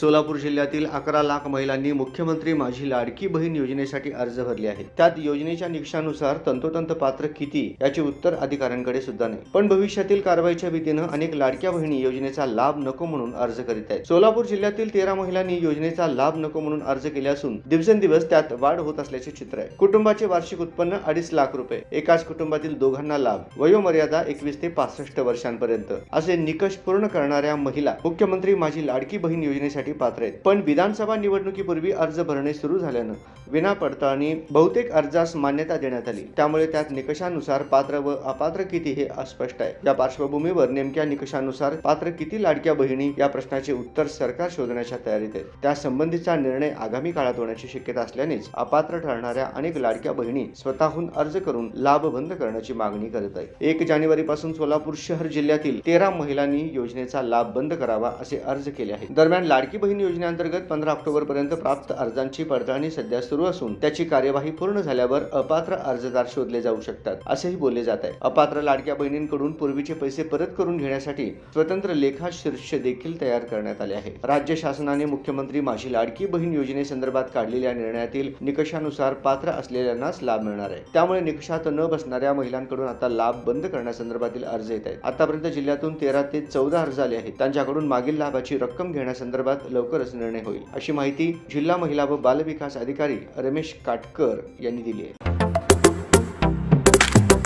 सोलापूर जिल्ह्यातील अकरा लाख महिलांनी मुख्यमंत्री माझी लाडकी बहीण योजनेसाठी अर्ज भरले आहेत. त्यात योजनेच्या निकषानुसार तंतोतंत पात्र किती याचे उत्तर अधिकाऱ्यांकडे सुद्धा नाही. पण भविष्यातील कारवाईच्या भीतीनं अनेक लाडक्या बहिणी योजनेचा लाभ नको म्हणून अर्ज करीत आहेत. सोलापूर जिल्ह्यातील तेरा महिलांनी योजनेचा लाभ नको म्हणून अर्ज केले असून दिवसेंदिवस त्यात वाढ होत असल्याचे चित्र आहे. कुटुंबाचे वार्षिक उत्पन्न अडीच लाख रुपये. एकाच कुटुंबातील दोघांना लाभ. वयोमर्यादा एकवीस ते पासष्ट वर्षांपर्यंत. असे निकष पूर्ण करणाऱ्या महिला मुख्यमंत्री माझी लाडकी बहीण योजनेसाठी पात्र आहेत. पण विधानसभा निवडणुकीपूर्वी अर्ज भरणे सुरू झाल्यानं विना पडताळणी बहुतेक अर्जास मान्यता देण्यात आली. त्यामुळे त्यात निकषानुसार पात्र व अपात्र किती हे अस्पष्ट आहे. या पार्श्वभूमीवर नेमक्या निकषानुसार पात्र किती लाडक्या बहिणी या प्रश्नाचे उत्तर सरकार शोधण्याच्या तयारीत आहे. त्या संबंधीचा निर्णय आगामी काळात होण्याची शक्यता असल्यानेच अपात्र ठरणाऱ्या अनेक लाडक्या बहिणी स्वतःहून अर्ज करून लाभ बंद करण्याची मागणी करत आहे एक जानेवारी पासून सोलापूर शहर जिल्ह्यातील तेरा महिलांनी योजनेचा लाभ बंद करावा असे अर्ज केले आहेत. दरम्यान लाडकी बहीण योजनेअंतर्गत पंधरा ऑक्टोबरपर्यंत प्राप्त अर्जांची पडताळणी सध्या सुरू असून त्याची कार्यवाही पूर्ण झाल्यावर अपात्र अर्जदार शोधले जाऊ शकतात असेही बोलले जात आहे. अपात्र लाडक्या बहिणींकडून पूर्वीचे पैसे परत करून घेण्यासाठी स्वतंत्र लेखा शीर्ष देखील तयार करण्यात आले आहे. राज्य शासनाने मुख्यमंत्री माझी लाडकी बहीण योजनेसंदर्भात काढलेल्या निर्णयातील निकषानुसार पात्र असलेल्यांनाच लाभ मिळणार आहे. त्यामुळे निकषात न बसणाऱ्या महिलांकडून आता लाभ बंद करण्यासंदर्भातील अर्ज येत आहेत. आतापर्यंत जिल्ह्यातून तेरा ते चौदा अर्ज आले आहेत. त्यांच्याकडून मागील लाभाची रक्कम घेण्यासंदर्भात लवकरच निर्णय होईल अशी माहिती जिल्हा महिला व बालविकास अधिकारी रमेश काटकर यांनी दिली आहे.